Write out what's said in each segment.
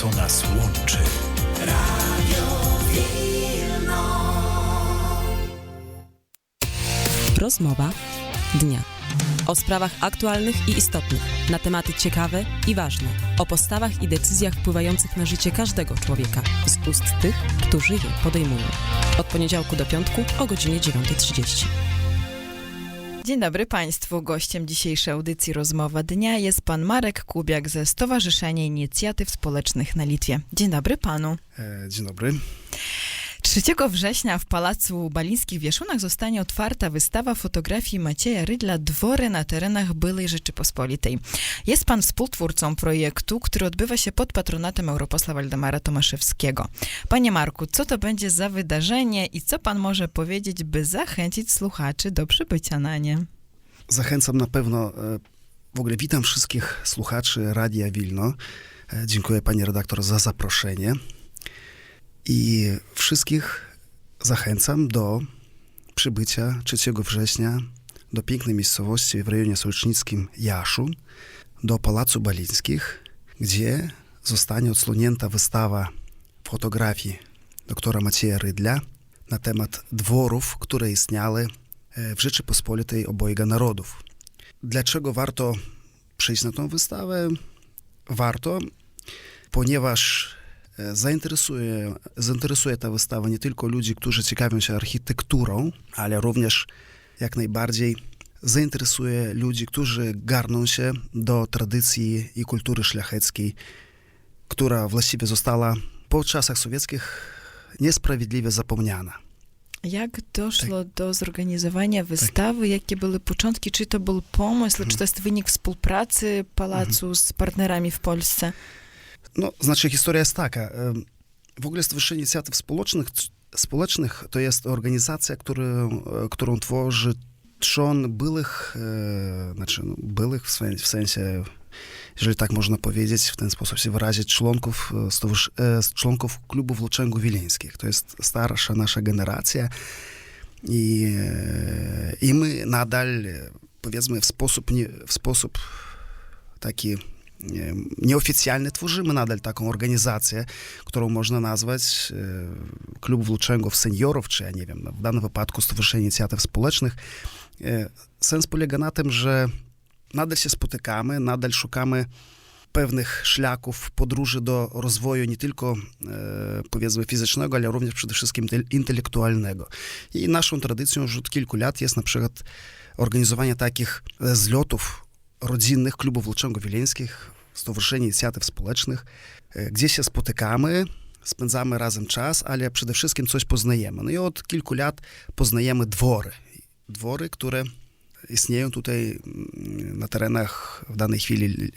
co nas łączy. Rozmowa dnia. O sprawach aktualnych i istotnych, na tematy ciekawe i ważne, o postawach i decyzjach wpływających na życie każdego człowieka z ust tych, którzy je podejmują. Od poniedziałku do piątku o godzinie 9.30. Dzień dobry Państwu. Gościem dzisiejszej audycji Rozmowa Dnia jest pan Marek Kubiak ze Stowarzyszenia Inicjatyw Społecznych na Litwie. Dzień dobry panu. E, Dzień dobry. 3 września w Pałacu Balińskich Wieszunach zostanie otwarta wystawa fotografii Macieja Rydla Dwory na terenach byłej Rzeczypospolitej. Jest pan współtwórcą projektu, który odbywa się pod patronatem europosła Waldemara Tomaszewskiego. Panie Marku, co to będzie za wydarzenie i co pan może powiedzieć, by zachęcić słuchaczy do przybycia na nie? Zachęcam na pewno, e, w ogóle witam wszystkich słuchaczy Radia Wilno. E, Dziękuję pani redaktor za zaproszenie. I wszystkich zachęcam do przybycia 3 września do pięknej miejscowości w rejonie sołecznickim Jaszu, do Pałacu Balińskich, gdzie zostanie odsłonięta wystawa fotografii doktora Macieja Rydla na temat dworów, które istniały e, w Rzeczypospolitej obojga narodów. Dlaczego warto przyjść na tą wystawę? Warto, ponieważ zainteresuje, zainteresuje ta wystawa nie tylko ludzi, którzy ciekawią się architekturą, ale również jak najbardziej zainteresuje ludzi, którzy garną się do tradycji i kultury szlacheckiej, która właściwie została po czasach sowieckich niesprawiedliwie zapomniana. Jak doszło do zorganizowania wystawy? Jakie były początki? Czy to był pomysł, czy to jest wynik współpracy pałacu z partnerami w Polsce? No, znaczy historia jest taka. W ogóle Stowarzyszenie Inicjatyw Społecznych, Społecznych to jest organizacja, którą, e, którą tworzy trzon byłych, e, znaczy no, byłych w w sensie, jeżeli tak można powiedzieć, w ten sposób się wyrazić, członków, e, członków klubów Włóczęgu Wileńskich. To jest starsza nasza generacja i, i my nadal, powiedzmy, w sposób, nie, w sposób taki nie, nieoficjalny tworzymy nadal taką organizację, którą można nazwać e, Klub Włóczęgów Seniorów, czy ja nie wiem, no, w danym wypadku Stowarzyszenie Inicjatyw Społecznych. E, Sens polega na tym, że nadal się spotykamy, nadal szukamy pewnych szlaków podróży do rozwoju nie tylko e, powiedzmy fizycznego, ale również przede wszystkim intel- intelektualnego. I naszą tradycją już od kilku lat jest na przykład organizowanie takich zlotów rodzinnych klubów Włóczęgów Wileńskich, Stowarzyszenia Inicjatyw Społecznych, gdzie się spotykamy, spędzamy razem czas, ale przede wszystkim coś poznajemy. No i od kilku lat poznajemy dwory. Dwory, które istnieją tutaj na terenach, w danej chwili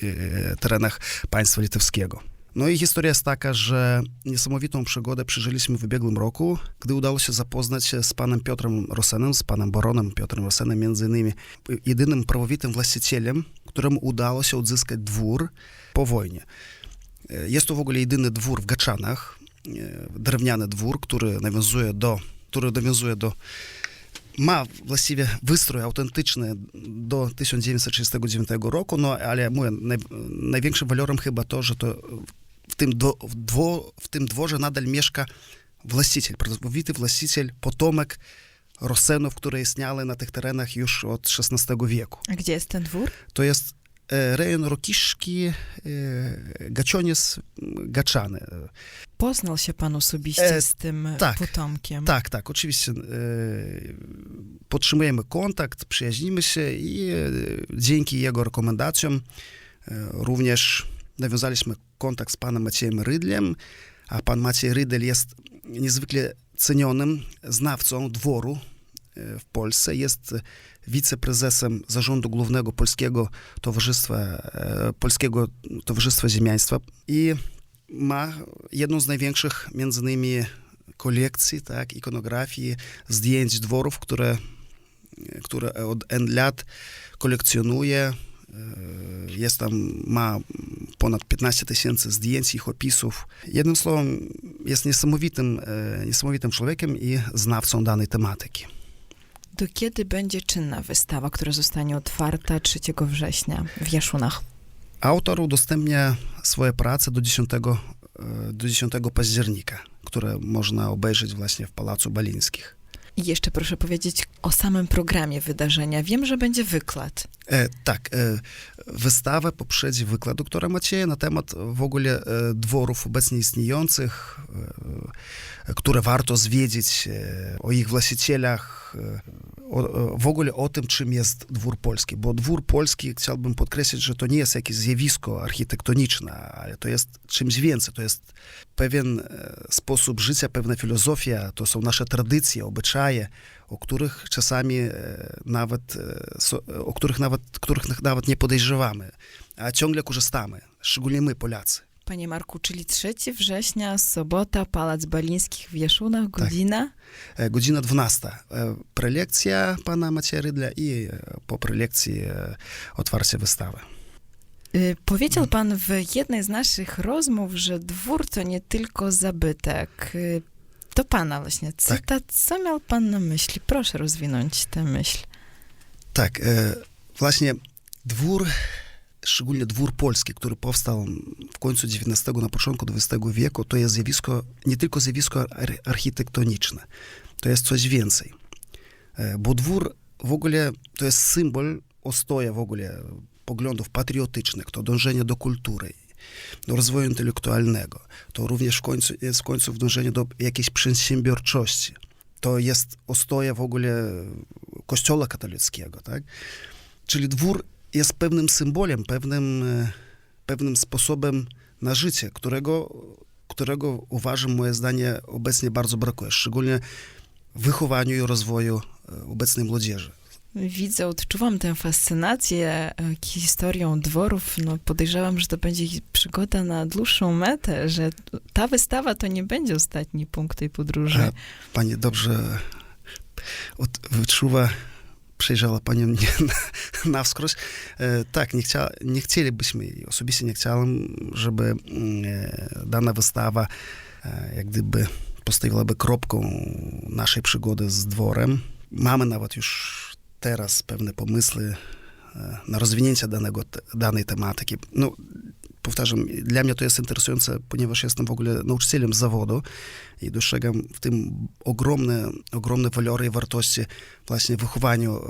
terenach państwa litewskiego. No i historia jest taka, że niesamowitą przygodę przeżyliśmy w ubiegłym roku, gdy udało się zapoznać się z panem Piotrem Rosenem, z panem baronem Piotrem Rosenem, między innymi jedynym prawowitym właścicielem, któremu udało się odzyskać dwór po wojnie. E, Jest to w ogóle jedyny dwór w Gaczanach, e, drewniany dwór, który nawiązuje do, który nawiązuje do ma właściwie wystrój autentyczny do 1939 roku, no ale mówię, naj, największym walorem chyba to, że to tym, do, w, dwo, w tym dworze nadal mieszka właściciel, prawowity właściciel, potomek Rosenów, które istniały na tych terenach już od XVI wieku. A gdzie jest ten dwór? To jest e, rejon Rokiszki, e, Gacioniec, Gaczany. Poznał się pan osobiście E, z tym tak, potomkiem. Tak, tak, oczywiście e, podtrzymujemy kontakt, przyjaźnimy się i e, dzięki jego rekomendacjom e, również nawiązaliśmy kontakt z panem Maciejem Rydlem, a pan Maciej Rydel jest niezwykle cenionym znawcą dworu e, w Polsce, jest wiceprezesem zarządu głównego Polskiego Towarzystwa, e, Polskiego Towarzystwa Ziemiaństwa i ma jedną z największych między innymi kolekcji, tak, ikonografii, zdjęć dworów, które, które od N lat kolekcjonuje. E, Jest tam, ma ponad 15 tysięcy zdjęć, ich opisów. Jednym słowem, jest niesamowitym, e, niesamowitym człowiekiem i znawcą danej tematyki. Do kiedy będzie czynna wystawa, która zostanie otwarta 3 września w Jaszunach? Autor udostępnia swoje prace do 10 e, do 10 października, które można obejrzeć właśnie w Pałacu Balińskich. I jeszcze proszę powiedzieć o samym programie wydarzenia. Wiem, że będzie wykład. E, tak, e, wystawę poprzedzi wykładu, która Macieja na temat w ogóle e, dworów obecnie istniejących, e, które warto zwiedzić, e, o ich właścicielach, e, o, w ogóle o tym, czym jest dwór polski. Bo dwór polski, chciałbym podkreślić, że to nie jest jakieś zjawisko architektoniczne, ale to jest czymś więcej. To jest pewien e, sposób życia, pewna filozofia, to są nasze tradycje, obyczaje, o których czasami e, nawet, e, so, o których nawet, których nawet nie podejrzewamy, a ciągle korzystamy, szczególnie my, Polacy. Panie Marku, czyli 3 września, sobota, Pałac Balińskich w Jeszunach, godzina? E, Godzina 12. E, Prelekcja pana Macieja Rydla i e, po prelekcji e, otwarcie wystawy. Powiedział pan w jednej z naszych rozmów, że dwór to nie tylko zabytek. To pana właśnie cytat. Co miał pan na myśli? Proszę rozwinąć tę myśl. Tak, e, właśnie dwór, szczególnie dwór polski, który powstał w końcu XIX, na początku XX wieku, to jest zjawisko, nie tylko zjawisko ar- architektoniczne, to jest coś więcej. E, Bo dwór w ogóle to jest symbol ostoja w ogóle poglądów patriotycznych, to dążenie do kultury, do rozwoju intelektualnego. To również w końcu jest w końcu dążenie do jakiejś przedsiębiorczości. To jest ostoja w ogóle kościoła katolickiego, tak? Czyli dwór jest pewnym symbolem, pewnym, e, pewnym sposobem na życie, którego, którego uważam, moje zdanie, obecnie bardzo brakuje, szczególnie w wychowaniu i rozwoju e, obecnej młodzieży. Widzę, odczuwam tę fascynację e, historią dworów. No, podejrzewam, że to będzie przygoda na dłuższą metę, że ta wystawa to nie będzie ostatni punkt tej podróży. A Pani dobrze od, wyczuwa, przejrzała Pani mnie na, na wskroś. E, tak, nie, chcia, nie chcielibyśmy, osobiście nie chciałem, żeby mm, e, dana wystawa e, jak gdyby postawiłaby kropką naszej przygody z dworem. Mamy nawet już teraz pewne pomysły e, na rozwinięcie danego, danej tematyki. No, powtarzam, dla mnie to jest interesujące, ponieważ jestem w ogóle nauczycielem zawodu i dostrzegam w tym ogromne, ogromne walory i wartości właśnie w wychowaniu e,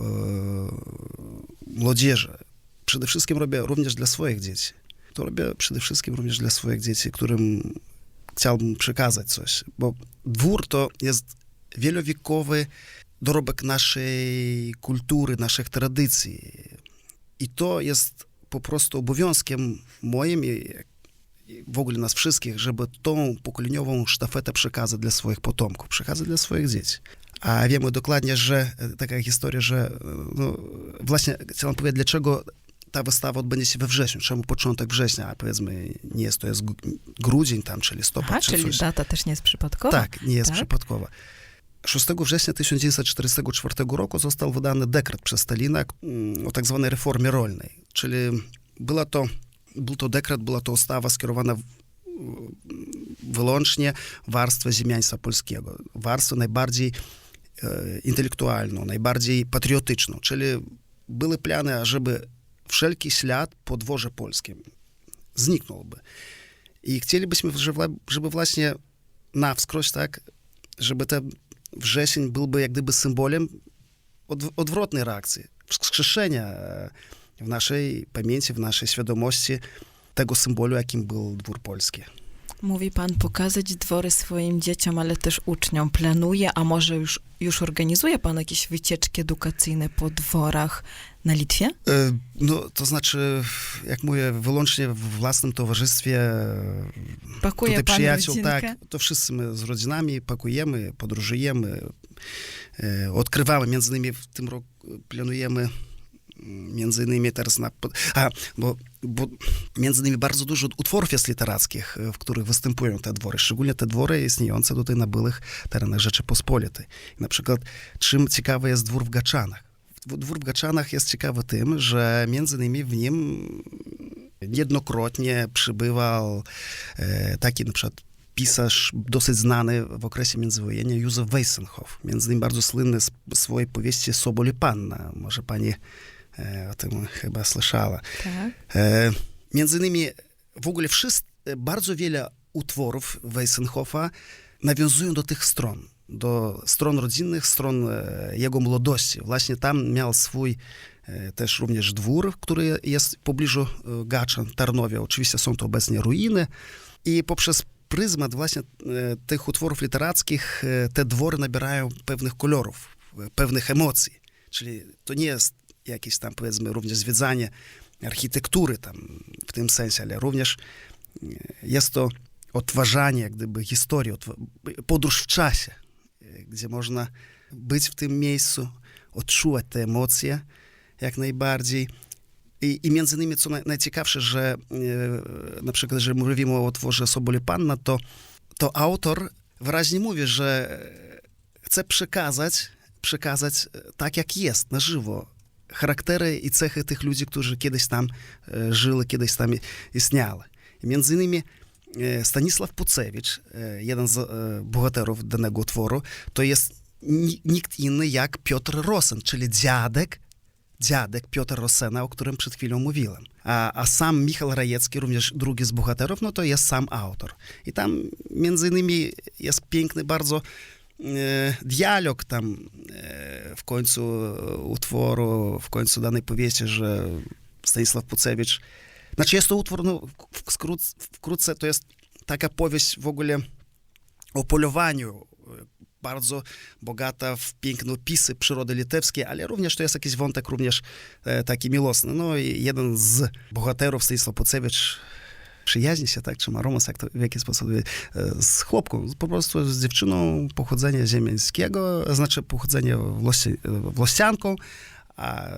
młodzieży. Przede wszystkim robię również dla swoich dzieci. To robię przede wszystkim również dla swoich dzieci, którym chciałbym przekazać coś, bo dwór to jest wielowiekowy dorobek naszej kultury, naszych tradycji. I to jest po prostu obowiązkiem moim i w ogóle nas wszystkich, żeby tą pokoleniową sztafetę przekazać dla swoich potomków, przekazać dla swoich dzieci. A wiemy dokładnie, że e, taka historia, że e, no, właśnie chciałem powiedzieć, dlaczego ta wystawa odbędzie się we wrześniu, czemu początek września, a powiedzmy nie jest, to jest gr- grudzień tam, czy listopad, Aha, czy czyli coś. data też nie jest przypadkowa. Tak, nie jest tak? przypadkowa. 6 września 1944 roku został wydany dekret przez Stalina mm, o tak zwanej reformie rolnej, czyli była to, był to dekret, była to ustawa skierowana wyłącznie warstwę ziemiaństwa polskiego, warstwę najbardziej e, intelektualną, najbardziej patriotyczną, czyli były plany, żeby wszelki ślad po dworze polskim zniknąłby. I chcielibyśmy, żeby właśnie na wskroś, tak, żeby ten wrzesień byłby jak gdyby symbolem od, odwrotnej reakcji, wskrzeszenia w naszej pamięci, w naszej świadomości tego symbolu, jakim był dwór polski. Mówi pan pokazać dwory swoim dzieciom, ale też uczniom. Planuje, a może już, już organizuje pan jakieś wycieczki edukacyjne po dworach na Litwie? E, No, to znaczy, jak mówię, wyłącznie w własnym towarzystwie e, Pakuje tutaj pan przyjaciół, rodzinkę? tak, to wszyscy my z rodzinami pakujemy, podróżujemy, e, odkrywamy, między innymi w tym roku planujemy mm, między innymi teraz na... A, bo, bo między innymi bardzo dużo utworów jest literackich, e, w których występują te dwory, szczególnie te dwory istniejące tutaj na byłych terenach Rzeczypospolitej. Na przykład, czym ciekawy jest dwór w Gaczanach. Dwór w Gaczanach jest ciekawy tym, że między innymi w nim niejednokrotnie przybywał e, taki na przykład pisarz dosyć znany w okresie międzywojennia Józef Weissenhoff. Między innymi bardzo słynny z swojej powieści Sobol i Panna. Może pani o tym chyba słyszała. Tak. E, między innymi w ogóle wszyscy, bardzo wiele utworów Weissenhofa nawiązują do tych stron, do stron rodzinnych, stron e, jego młodości. Właśnie tam miał swój e, też również dwór, który jest w pobliżu e, Gaczan, Tarnowia. Oczywiście są to obecnie ruiny i poprzez pryzmat właśnie e, tych utworów literackich e, te dwory nabierają pewnych kolorów, e, pewnych emocji. Czyli to nie jest jakieś tam powiedzmy również zwiedzanie architektury tam w tym sensie, ale również e, jest to odtwarzanie jak gdyby historii, podróż w czasie, e, gdzie można być w tym miejscu, odczuwać te emocje jak najbardziej. I, I między innymi, co naj, najciekawsze, że e, na przykład, jeżeli mówimy o utworze Soboli Panna, to, to autor wyraźnie mówi, że chce przekazać, przekazać tak, jak jest, na żywo, charaktery i cechy tych ludzi, którzy kiedyś tam e, żyli, kiedyś tam istniały. I między innymi e, Stanisław Pucewicz, e, jeden z bohaterów danego utworu, to jest ni- nikt inny jak Piotr Rosen, czyli dziadek dziadek Piotr Rosena, o którym przed chwilą mówiłem. A, a sam Michał Rajecki, również drugi z bohaterów, no to jest sam autor. I tam między innymi jest piękny bardzo dialog tam e, w końcu utworu, w końcu danej powieści, że Stanisław Pucewicz, znaczy jest to utwór, no w- skrót, wkrótce to jest taka powieść w ogóle o polowaniu, bardzo bogata w piękne opisy przyrody litewskiej, ale również to jest jakiś wątek również e, taki miłosny. No i jeden z bohaterów, Stanisław Pucewicz, przyjaźni się, tak, czy ma romans, jak to, w jaki sposób, e, z chłopką, po prostu z dziewczyną pochodzenia ziemiańskiego, znaczy pochodzenia włości, włościanką, a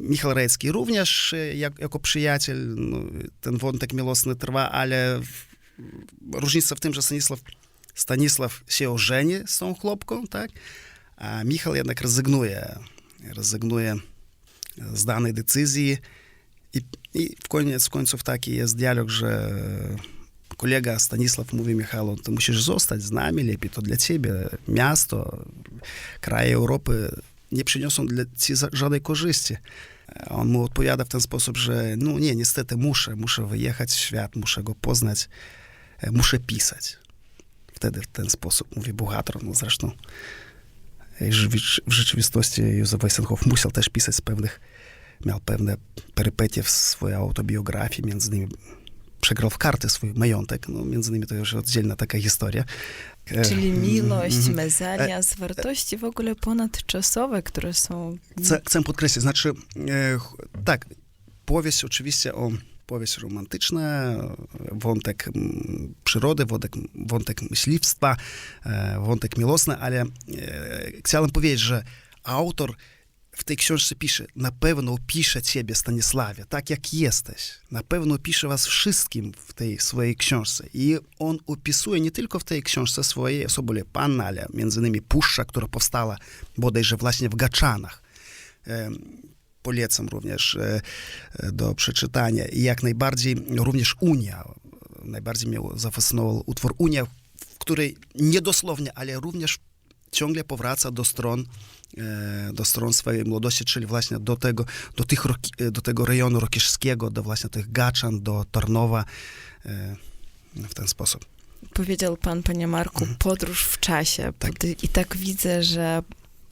Michał również e, jak, jako przyjaciel, no, ten wątek miłosny trwa, ale różnica w tym, że Stanisław Stanisław się ożeni z tą chłopką, tak? A Michał jednak rezygnuje. Rezygnuje z danej decyzji. I, i w koniec końców taki jest dialog, że kolega Stanisław mówi Michalu, ty musisz zostać z nami, lepiej to dla ciebie. Miasto, kraje Europy nie przyniosą dla ci żadnej korzyści. On mu odpowiada w ten sposób, że no nie, niestety muszę, muszę wyjechać w świat, muszę go poznać, e, muszę pisać wtedy w ten sposób mówi bohater. No zresztą e, w rzeczywistości Józef Weissenhoff musiał też pisać z pewnych, miał pewne perypetie w swojej autobiografii, między innymi przegrał w karty swój majątek, no między innymi to już oddzielna taka historia. E, Czyli mm, miłość, mhm. mezalians, wartości w ogóle ponadczasowe, które są... Chcę, chcę podkreślić, znaczy, e, tak, powieść oczywiście o powieść romantyczna, wątek mm, przyrody, wątek, wątek myśliwstwa, wątek miłosny, ale chciałem powiedzieć, że autor w tej książce pisze, na pewno opisze ciebie, Stanisławie, tak jak jesteś. Na pewno opisze was wszystkim w tej swojej książce. I on opisuje nie tylko w tej książce swojej Sobole Panna, ale między innymi Puszcza, która powstała bodajże właśnie w Gaczanach. Polecam również e, e, do przeczytania. I jak najbardziej również Unia. Najbardziej mnie zafascynował utwór Unia, w której niedosłownie, ale również ciągle powraca do stron, e, do stron swojej młodości, czyli właśnie do tego, do, tych, roki- do tego rejonu rokiszskiego, do właśnie tych Gaczan, do Tarnowa e, w ten sposób. Powiedział pan, panie Marku, podróż w czasie. Tak. I tak widzę, że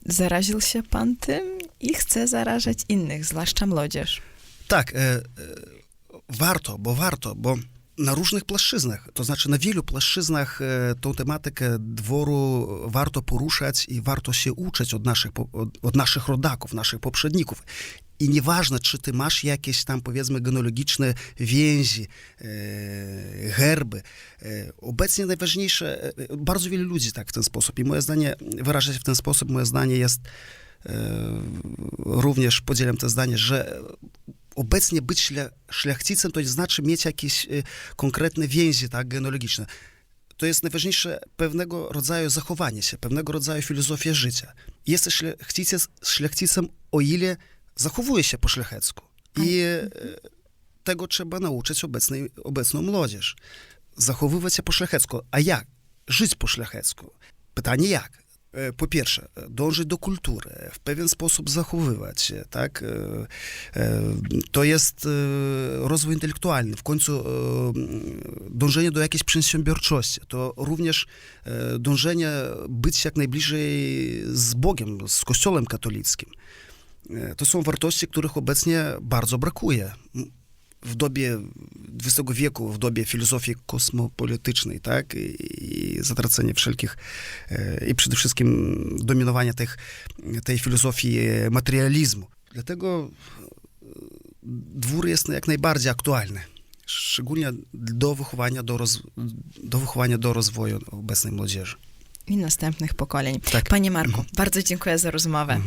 zaraził się pan tym i chce zarażać innych, zwłaszcza młodzież. Tak, e, e, warto, bo warto, bo na różnych płaszczyznach, to znaczy na wielu płaszczyznach e, tą tematykę dworu warto poruszać i warto się uczyć od naszych, od naszych rodaków, naszych poprzedników. I nieważne, czy ty masz jakieś tam, powiedzmy, genealogiczne więzi, e, herby. E, obecnie najważniejsze, e, bardzo wielu ludzi tak w ten sposób. I moje zdanie, wyraża się w ten sposób, moje zdanie jest, e, również podzielam to zdanie, że obecnie być szlachcicem to nie znaczy mieć jakieś y, konkretne więzi tak, genealogiczne. To jest najważniejsze pewnego rodzaju zachowanie się, pewnego rodzaju filozofia życia. Jesteś szlachcicem, szlachcicem o ile zachowuje się po szlachecku. I e, tego trzeba nauczyć obecnej, obecną młodzież. Zachowywać się po szlachecku. A jak? Żyć po szlachecku. Pytanie jak? E, Po pierwsze, dążyć do kultury, w pewien sposób zachowywać się, tak? E, e, To jest rozwój intelektualny, w końcu dążenie do jakiejś przedsiębiorczości, to również dążenie być jak najbliżej z Bogiem, z Kościołem katolickim. To są wartości, których obecnie bardzo brakuje. W dobie XX wieku, w dobie filozofii kosmopolitycznej, tak, i, i zatracenia wszelkich, e, i przede wszystkim dominowania tych, tej filozofii e, materializmu. Dlatego e, dwór jest jak najbardziej aktualny, szczególnie do wychowania do, roz, do, wychowania do rozwoju obecnej młodzieży. I następnych pokoleń. Tak. Panie Marku, bardzo dziękuję za rozmowę.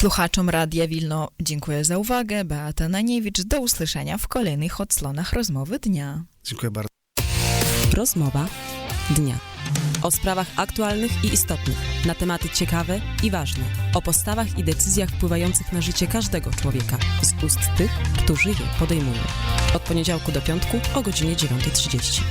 Słuchaczom Radia Wilno dziękuję za uwagę. Beata Naniewicz. Do usłyszenia w kolejnych odsłonach rozmowy dnia. Dziękuję bardzo. Rozmowa dnia. O sprawach aktualnych i istotnych, na tematy ciekawe i ważne, o postawach i decyzjach wpływających na życie każdego człowieka z ust tych, którzy je podejmują. Od poniedziałku do piątku o godzinie 9.30.